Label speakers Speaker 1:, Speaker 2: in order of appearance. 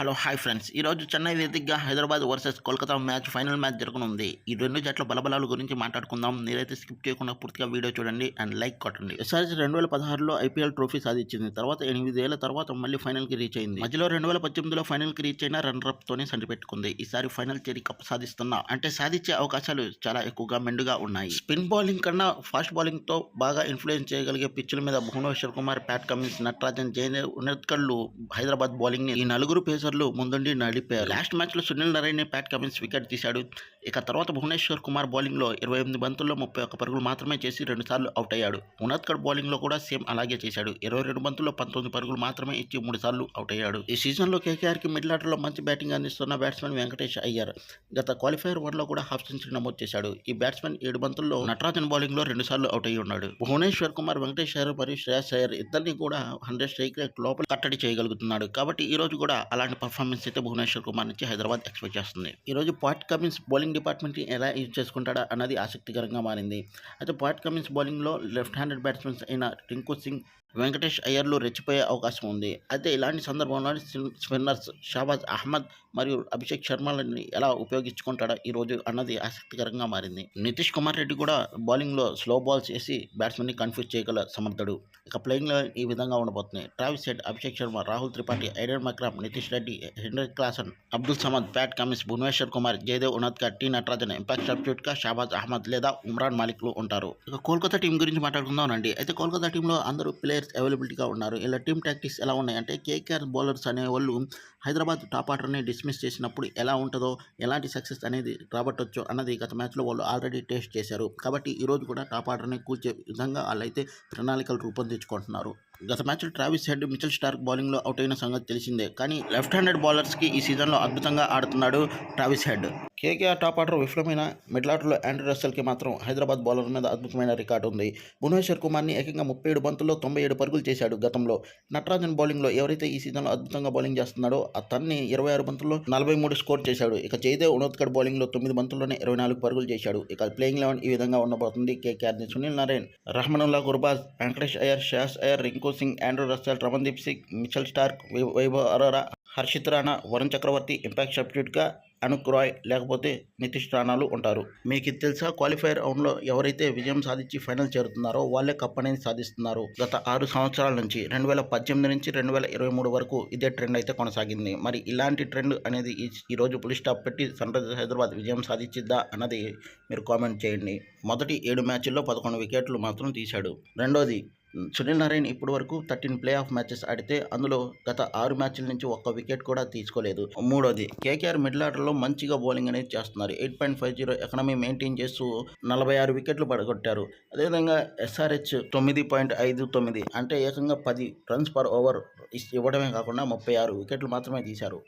Speaker 1: Hello hi friends. ఈ రోజు చెన్నై వేదికగా Hyderabad versus Kolkata match final match జరగనుంది. ఈ రెండు జట్ల బలబలాల గురించి మాట్లాడుకుందాం. మీరైతే స్కిప్ చేయకుండా పూర్తిగా వీడియో చూడండి అండ్ లైక్ కొట్టండి. ఎస్ఆర్ఎస్ రెండు వేల పదహారులో ఐపీఎల్ ట్రోఫీ సాధించింది. తర్వాత ఎనిమిదేళ్ళ తర్వాత మళ్ళీ ఫైనల్కి రీచ్ అయింది. మధ్యలో రెండు వేల పద్దెనిమిదిలో ఫైనల్కి రీచ్ అయిన రన్నర్ అప్ తోనే సండి పెట్టుకుంది ఈసారి ఫైనల్ చేరి కప్ సాధిస్తున్నా. అంటే సాధించే అవకాశాలు చాలా ఎక్కువగా మెండుగా ఉన్నాయి. స్పిన్ బౌలింగ్ కన్నా ఫాస్ట్ బౌలింగ్తో బాగా ఇన్ఫ్లుయెన్స్ చేయగలిగే పిచ్చుల మీద భువనేశ్వర్ కుమార్ ప్యాట్ కమిన్స్ నటరాజన్ జయదేవ్ ఉన్నత్కళ్ళు హైదరాబాద్ బౌలింగ్ని ఈ నలుగురు పేసర్లు ముందుండి నడిపారు. లాస్ట్ మ్యాచ్లో Sunil Narine Pat Cummins wicket తీశాడు. ఇక తర్వాత భువనేశ్వర్ కుమార్ బౌలింగ్లో ఇరవై ఎనిమిది బంతుల్లో ముప్పై ఒక్క పరుగులు మాత్రమే చేసి రెండుసార్లు అవుట్ అయ్యాడు. ఉన్నత్కడ్ బౌలింగ్లో కూడా సేమ్ అలాగే చేశాడు. ఇరవై రెండు బంతుల్లో పంతొమ్మిది పరుగులు మాత్రమే ఇచ్చి మూడు సార్లు అవుట్ అయ్యాడు. ఈ సీజన్లో కేకేఆర్కి మిడిల్ ఆర్డర్లో మంచి బ్యాటింగ్ అందిస్తున్న బ్యాట్స్మెన్ వెంకటేష్ అయ్యారు గత క్వాలిఫైర్ వన్లో కూడా హాఫ్ సెంచరీ నమోదు చేశాడు. ఈ బ్యాట్స్మెన్ ఏడు బంతుల్లో నటరాజన్ బౌలింగ్లో రెండుసార్లు అవుట్ అయ్యి ఉన్నాడు. భువనేశ్వర్ కుమార్ వెంకటేష్ అయ్యర్ మరియు శ్రేయస్ అయ్యర్ ఇద్దరిని కూడా హండ్రెడ్ స్ట్రైక్ రేట్ లోపల కట్టడి చేయగలుగుతున్నాడు. కాబట్టి ఈ రోజు కూడా అలాంటి పర్ఫార్మెన్స్ అయితే భువనేశ్వర్ కుమార్ నుంచి హైదరాబాద్ ఎక్స్పెక్ట్ చేస్తుంది. ఈ రోజు పాట్ కమిన్స్ బౌలింగ్ డిపార్ట్మెంట్ ఎలా యూజ్ చేసుకుంటాడా అన్నది ఆసక్తికరంగా మారింది. అయితే పాట్ కమిన్స్ బౌలింగ్లో లెఫ్ట్ హ్యాండెడ్ బ్యాట్స్మెన్స్ అయిన రింకు సింగ్ వెంకటేష్ అయ్యర్లు రెచ్చిపోయే అవకాశం ఉంది. అయితే ఇలాంటి సందర్భంలో స్పిన్నర్స్ షాబాజ్ అహ్మద్ మరియు అభిషేక్ శర్మలని ఎలా ఉపయోగించుకుంటాడో ఈ రోజు అన్నది ఆసక్తికరంగా మారింది. నితీష్ కుమార్ రెడ్డి కూడా బౌలింగ్లో స్లో బాల్స్ వేసి బ్యాట్స్మెన్ని కన్ఫ్యూజ్ చేయగల సమర్థుడు. ఇక ప్లేయింగ్లో ఈ విధంగా ఉండబోతుంది. Travis Head Abhishek Sharma Rahul Tripathi Aiden Markram Nitish Reddy Heinrich Klaasen Abdul Samad Pat Cummins Bhuvneshwar Kumar Jaydev Unadkat T Natarajan impact సబ్స్టిట్యూట్గా Shahbaz Ahmed లేదా ఉమ్రాన్ మాలిక్లు ఉంటారు. ఇక కోల్కతా టీం గురించి మాట్లాడుకుందాం అండి అయితే కోల్కతా టీంలో అందరూ ప్లేయర్స్ అవైలబిలిటీగా ఉన్నారు. ఇలా టీమ్ టాక్టిక్స్ ఎలా ఉన్నాయంటే కేకేఆర్ బౌలర్స్ అనే వాళ్ళు హైదరాబాద్ టాప్ ఆర్డర్ని డిస్మిస్ చేసినప్పుడు ఎలా ఉంటుందో ఎలాంటి సక్సెస్ అనేది రాబట్టొచ్చు అన్నది గత మ్యాచ్లో వాళ్ళు ఆల్రెడీ టేస్ట్ చేశారు. కాబట్టి ఈరోజు కూడా టాప్ ఆర్డర్ని కూల్చే విధంగా వాళ్ళైతే ప్రణాళికలు రూపొందించుకుంటున్నారు. గత మ్యాచ్లో ట్రావిస్ హెడ్ మిచల్ స్టార్క్ బౌలింగ్లో అవుట్ అయిన సంగతి తెలిసిందే. కానీ లెఫ్ట్ హ్యాండెడ్ బౌలర్స్కి ఈ సీజన్లో అద్భుతంగా ఆడుతున్నాడు Travis Head. KKR top order విఫలమైన మిడిల్ ఆర్డర్లో ఆండ్రూ రస్సెల్కి మాత్రం హైదరాబాద్ బౌలర్ మీద అద్భుతమైన రికార్డు ఉంది. భువనేశ్వర్ కుమార్ని ఏకంగా ముప్పై ఏడు బంతుల్లో తొంభై ఏడు పరుగులు చేశాడు గతంలో. నటరాజన్ బౌలింగ్లో ఎవరైతే ఈ సీజన్లో అద్భుతంగా బౌలింగ్ చేస్తున్నాడో అతన్ని ఇరవై ఆరు బంతుల్లో నలభై మూడు స్కోర్ చేశాడు. ఇక జయదేవ్ ఉనోత్కడ్ బౌలింగ్లో తొమ్మిది బంతుల్లోనే ఇరవై నాలుగు పరుగులు చేశాడు. ఇక ప్లేయింగ్ లెవెన్ ఈ విధంగా ఉండబోతుంది. కేకేఆర్ని Sunil Narine Rahmanullah Gurbaz Venkatesh Iyer షాస్ Iyer Rinku Singh Andre Russell Ramandeep Singh Mitchell Starc Vaibhav Arora Harshit Rana Varun Chakravarthy impact సబ్స్టిట్యూట్గా Anukul Roy లేకపోతే నితీష్ రాణాలు ఉంటారు. మీకు ఇది తెలుసా? క్వాలిఫైర్ రౌండ్లో ఎవరైతే విజయం సాధించి ఫైనల్ చేరుతున్నారో వాళ్ళే కప్ అనేది సాధిస్తున్నారు. గత ఆరు సంవత్సరాల నుంచి రెండు వేల పద్దెనిమిది నుంచి రెండు వేల ఇరవై మూడు వరకు ఇదే ట్రెండ్ అయితే కొనసాగింది. మరి ఇలాంటి ట్రెండ్ అనేది ఈరోజు ఈ రోజు పులి స్టాప్ పెట్టి సన్ రైజర్స్ హైదరాబాద్ విజయం సాధించిద్దా అన్నది మీరు కామెంట్ చేయండి. మొదటి ఏడు మ్యాచ్ల్లో పదకొండు వికెట్లు మాత్రం తీశాడు. రెండోది సునీల్ నారాయణ్ ఇప్పటి వరకు థర్టీన్ ప్లే ఆఫ్ మ్యాచెస్ ఆడితే అందులో గత ఆరు మ్యాచ్ల నుంచి ఒక్క వికెట్ కూడా తీసుకోలేదు. మూడోది కేకేఆర్ మిడిల్ ఆర్డర్లో మంచిగా బౌలింగ్ అనేది చేస్తున్నారు. Eight point five zero economy maintain చేస్తూ నలభై ఆరు వికెట్లు పడగొట్టారు. అదేవిధంగా ఎస్ఆర్హెచ్ తొమ్మిది పాయింట్ ఐదు తొమ్మిది అంటే ఏకంగా పది రన్స్ పర్ ఓవర్ ఇవ్వడమే కాకుండా ముప్పై ఆరు వికెట్లు మాత్రమే తీశారు.